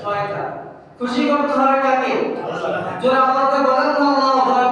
ছয়টা। খুশি করতে হবে কাকে? জোরে আল্লাহকে বলেন আল্লাহু আকবার।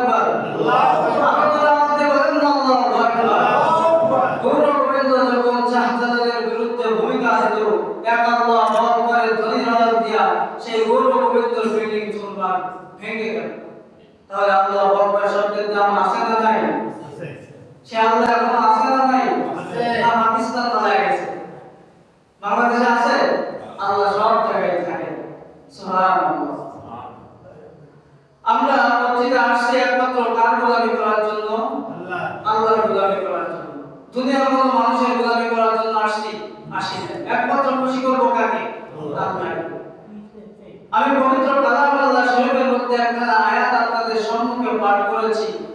পাঠ করেছি।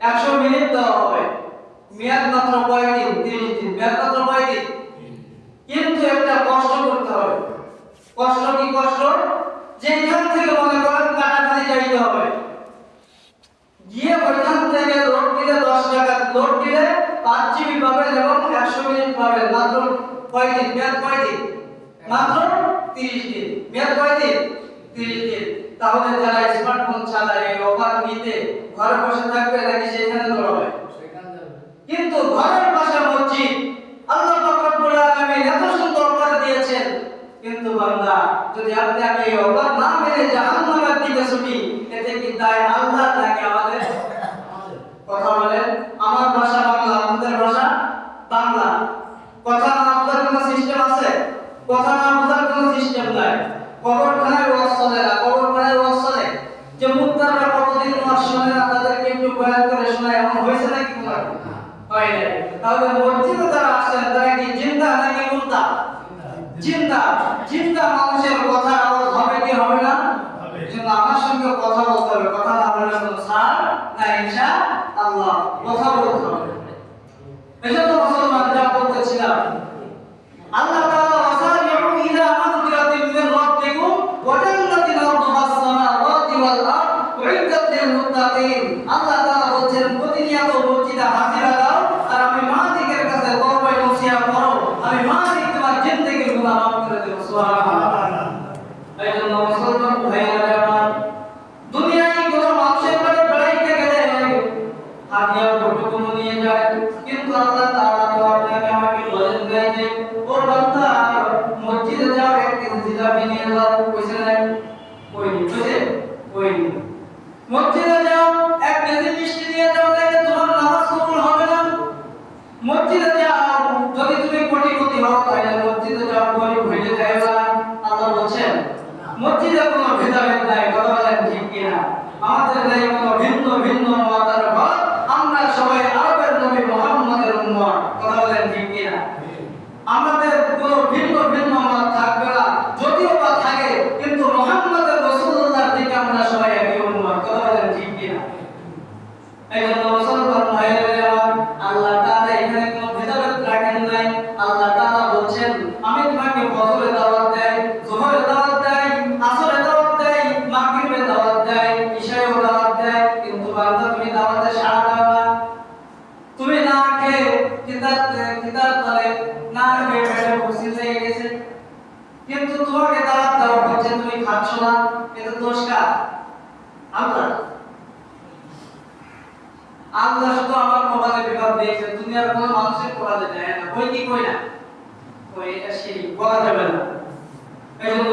একশো মিনিট দেওয়া হবে। মেয়াদ মাত্র কয়েকদিন তিরিশ দিন। মেয়াদ মাত্র কয়েকদিন কিন্তু একটা কষ্ট করতে হবে। কষ্ট কি কষ্ট? যেখান থেকে মনে করেন কাটাখালি যাইতে হবে। গিয়ে ওইখান থেকে লোড দিলে দশ টাকা। লোড দিলে পাঁচ জিবি পাবে এবং একশো মিনিট পাবেন। মাত্র দিন? মেয়াদ কয়দিন মাত্র তিরিশ দিন। মেয়াদ কয়দিন তিরিশ দিন। তাহলে যারা স্মার্টফোন চালায় এই অফার নিতে ঘরে বসে থাকবে নাকি সেখানে দৌড়াবে কিন্তু ঘরের পাশে মসজিদ আল্লাহ পাক রব্বুল আলামিন এত সুন্দর করে দিয়েছেন। কিন্তু বান্দা যদি আপনি আমি এই অফার না মেনে জাহান্নামের দিকে ছুটি এতে কি দায় আল্লাহ নাকি আমাদের? কথা বলেন আমার ভাষা বাংলা আপনাদের ভাষা বাংলা। কথা না বোঝার কোনো সিস্টেম আছে? কথা না বোঝার কোনো সিস্টেম নাই। কবরখানায় ওয়াজ চলে না মুনকার ওয়াজ চলে যে মুনকাররা কতদিন ওয়াজ শোনে না তাদেরকে একটু বয়ান করে শোনা এমন হয়েছে নাকি তোমার হয় না তাহলে মসজিদে যারা আসছেন তারা কি জিন্দা নাকি মুনকার জিন্দা। হয়ে 네, 내가 বলা যাবে না। এই জন্য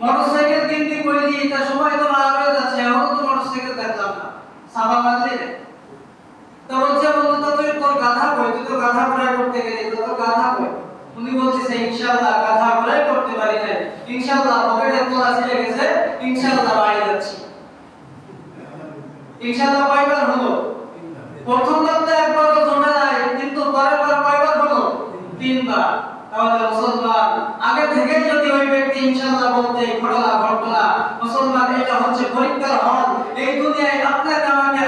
মোটরসাইকেল কিনতে তো তো মোটরসাইকেল দেখলাম না। সাবা বলছে তো তুই তোর গাধা তুই গাধা করতে গেলি তো তোর গাধা উনি বলছে ইনশাআল্লাহ, গাধা করতে পারি নাই। ইনশাআল্লাহ, পকেটে তোলা ছেড়ে গেছে, ইনশাআল্লাহ যাচ্ছি। ইনশাআল্লাহ হলো। প্রথম রাতে একবার ইনশাআল্লাহ বলতে ঘটনা ঘটনা। মুসলমান এটা হচ্ছে পরীক্ষার হল। এই দুনিয়ায় আপনাকে আমাকে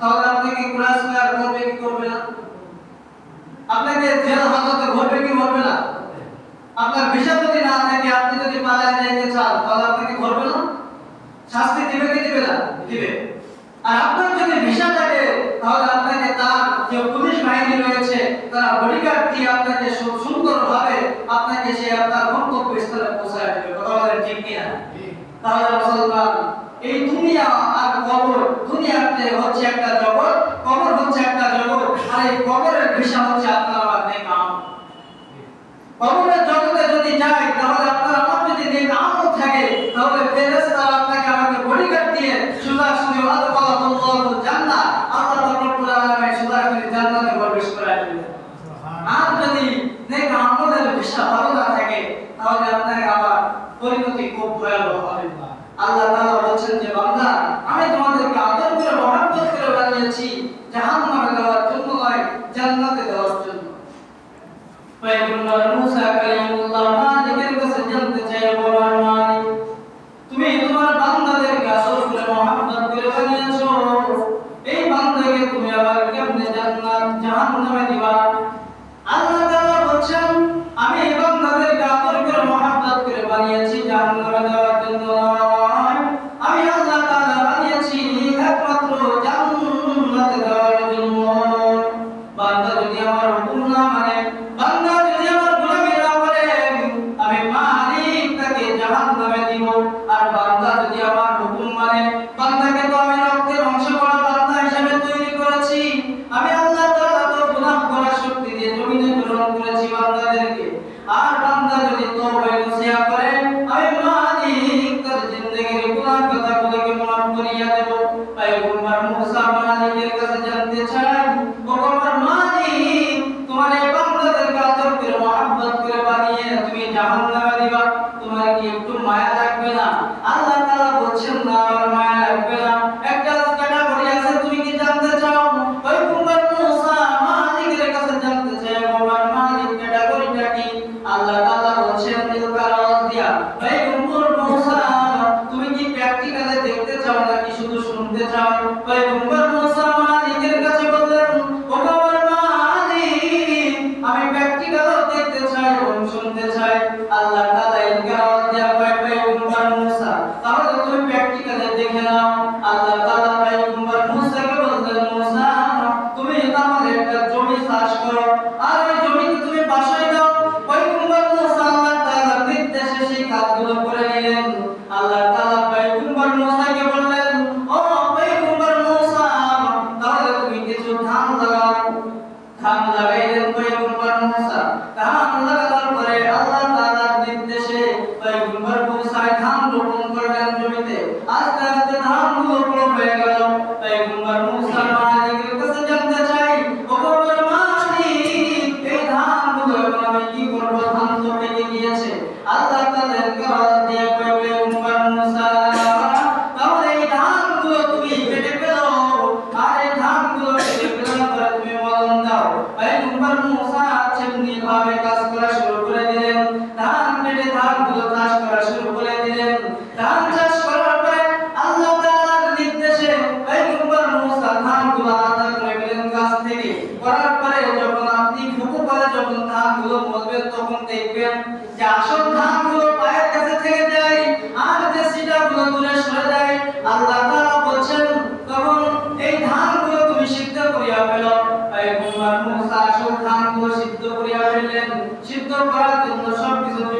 তাহলে আপনি কি ক্লাস আর করবে কি করবে না? আপনাকে জেল হাজতে ঘটবে কি ঘটবে না? আপনার বিষয় যদি না থাকে আপনি যদি পালায় যাইতে চান তাহলে আপনাকে ঘটবে না শাস্তি দিবে কি দিবে না? দিবে। আর আপনার যদি ভিসা থাকে তাহলে আপনাকে তার যে পুলিশ বাহিনী রয়েছে তারা বডিগার্ড দিয়ে আপনাকে সুন্দরভাবে আপনাকে সে আপনার গন্তব্য স্থলে পৌঁছায় দেবে। কথা বলেন ঠিক কিনা? তাহলে মুসলমান এই দুনিয়া আর কবর, দুনিয়াতে হচ্ছে একটা জগৎ, কবর হচ্ছে একটা জগৎ, আর এই কবরের ভিসা হচ্ছে আপনার আমার নেকাম কবরের জগতে যদি যায় তাহলে শুধু শুনতে চাও পয়গম্বর মুসা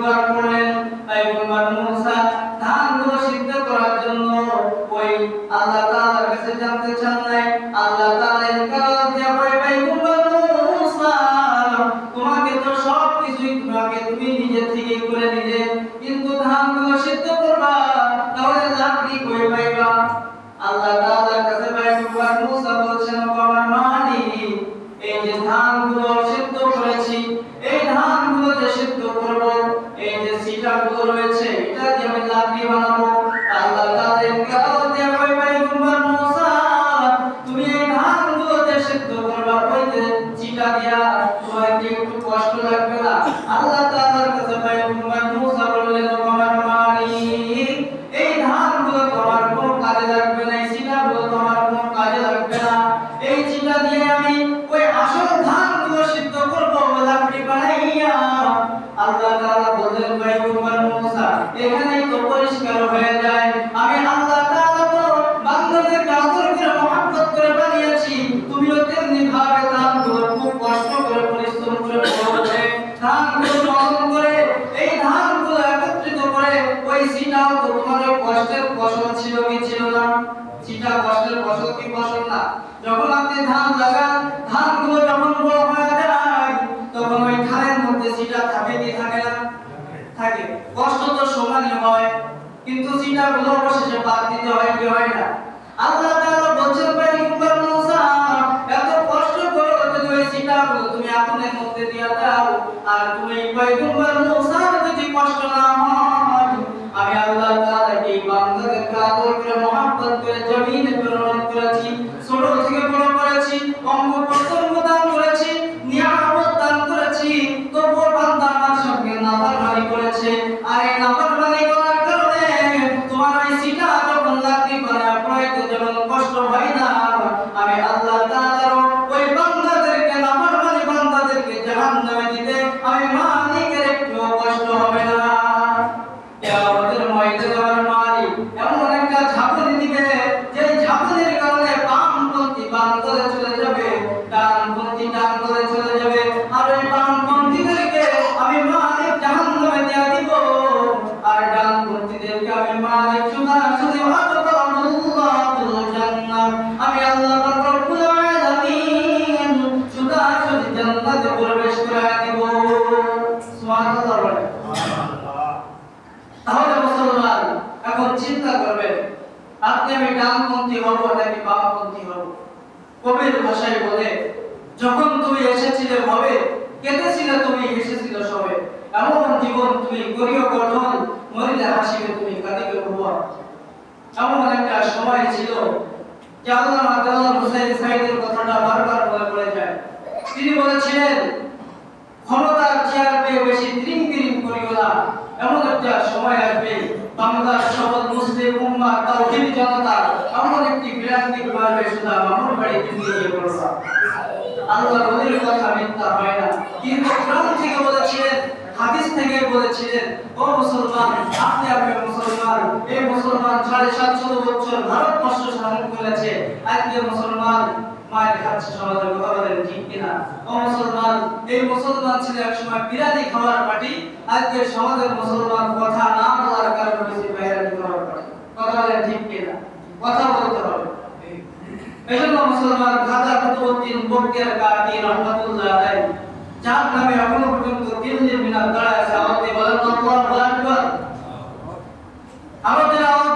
lugar হিসাবে বাংলার সকল মুসলিম উম্মা তাওহীদ জনতা এমন একটি বিরান্তি পারবে শুধু মামুর বাড়ি দুনিয়াতে বলসা আল্লাহ নবীর কথা মিথ্যা হয় না। কিন্তু কোরআন থেকে বলেছিলেন, হাদিস থেকে বলেছিলেন, ও মুসলমান, আপনি আপনি মুসলমান, এই মুসলমান সাড়ে সাতশো বছর ভারত কষ্ট শাসন করেছে। আজকে মুসলমান মায়ের খাচ্ছে সমাজের কথা বলেন ঠিক কিনা? ও মুসলমান, এই মুসলমান ছিল একসময় বিরানি খাওয়ার পার্টি আজকে সমাজের মুসলমান কথা না বলার কারণে বেশি বাইরানি খাওয়ার পার্টি কথা বলেন ঠিক কিনা? কথা বলতে হবে। এজন্য মুসলমান খাজা কুতুবউদ্দিন বক্তিয়ার কাকি রহমাতুল্লাহ আলাইহি, যার নামে এখনও পর্যন্ত তিন দিন মিনার দাঁড়ায় আছে। আমাদের বলেন, আল্লাহু আকবার। আমাদের আওয়াজ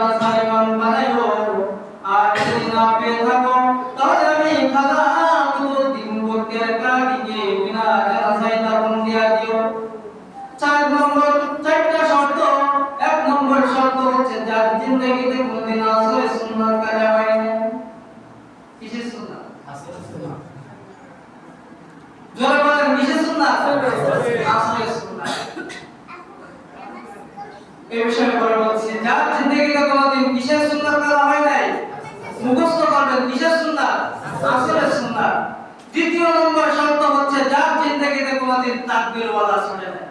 মাথায় কোনোদিন তাকবীরওয়ালা শুনে নাই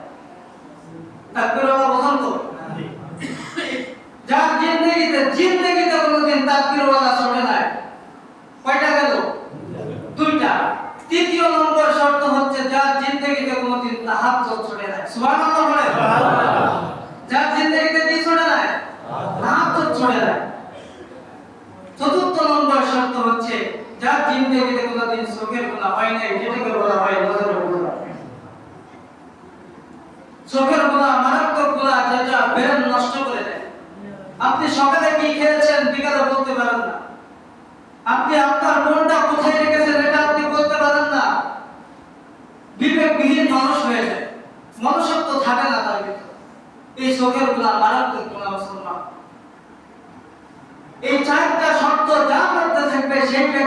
তাকবীরওয়ালা বোঝেন তো? হ্যাঁ। যার জিন্দেগিতে জিন্দেগিতে কোনোদিন তাকবীরওয়ালা শুনে নাই।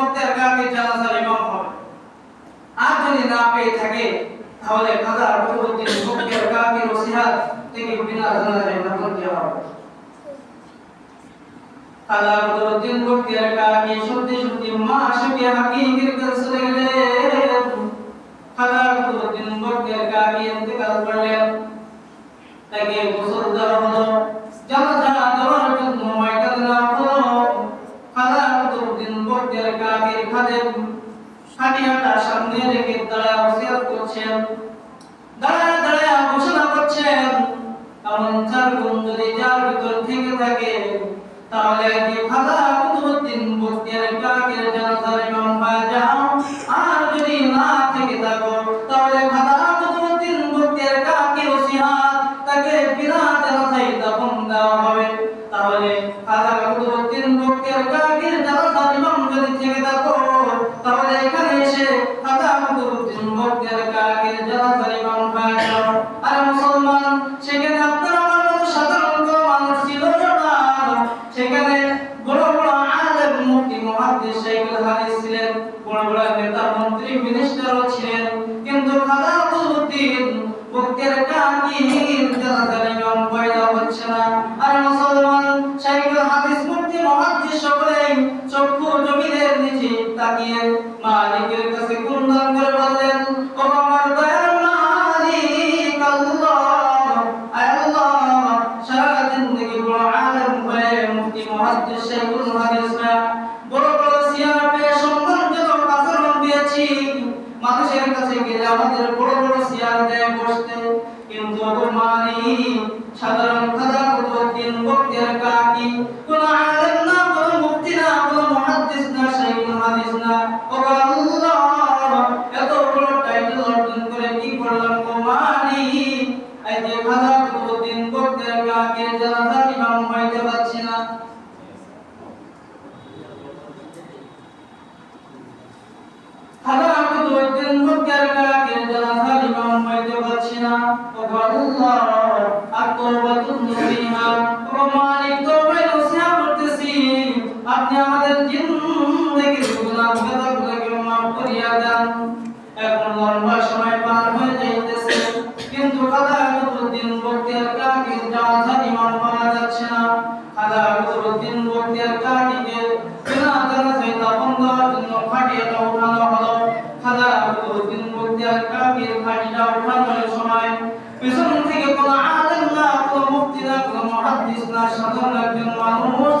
মুক্তের কামে জানাজার ইমাম হবে। আর যদি না পেয়ে থাকে, তাহলে কাজা রতবুদ্দিন মুক্তের কামে নসিহাত তিনি বিনা জানাজার ইমাম দেওয়া হবে। কাজা রতবুদ্দিন মুক্তের কামে শুদ্ধি শুদ্ধি মা আশিকে হাকিমের কাছে চলে গেলেন কাজা রতবুদ্দিন মুক্তের কামে ইন্তেকাল করলেন। তাকে গোসল দেওয়া হলো। জানাজা সামনে রেখে তারা ওসিয়াত করছেন, দাঁড়ায় দাঁড়ায় ঘোষণা করছেন, কারণ চার গুণ যদি যার ভিতর থেকে থাকে, তাহলে কি খাদা হাদিস শাইখুল হাদিস সাধারণ একজন মানুষ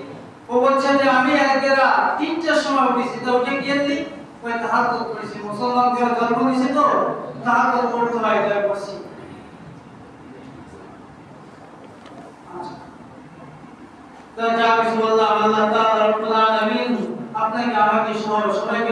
যে আমি আজকে তিনটার সময় উঠেছি। তো উঠে গিয়ে ওই তাহাজ্জুদ পড়েছি মুসলমান মুসলমানদের জন্ম নিয়েছি তো, তাহাজ্জুদ হয়, তাই আচ্ছা। তো আপনাকে আমাকে সবাইকে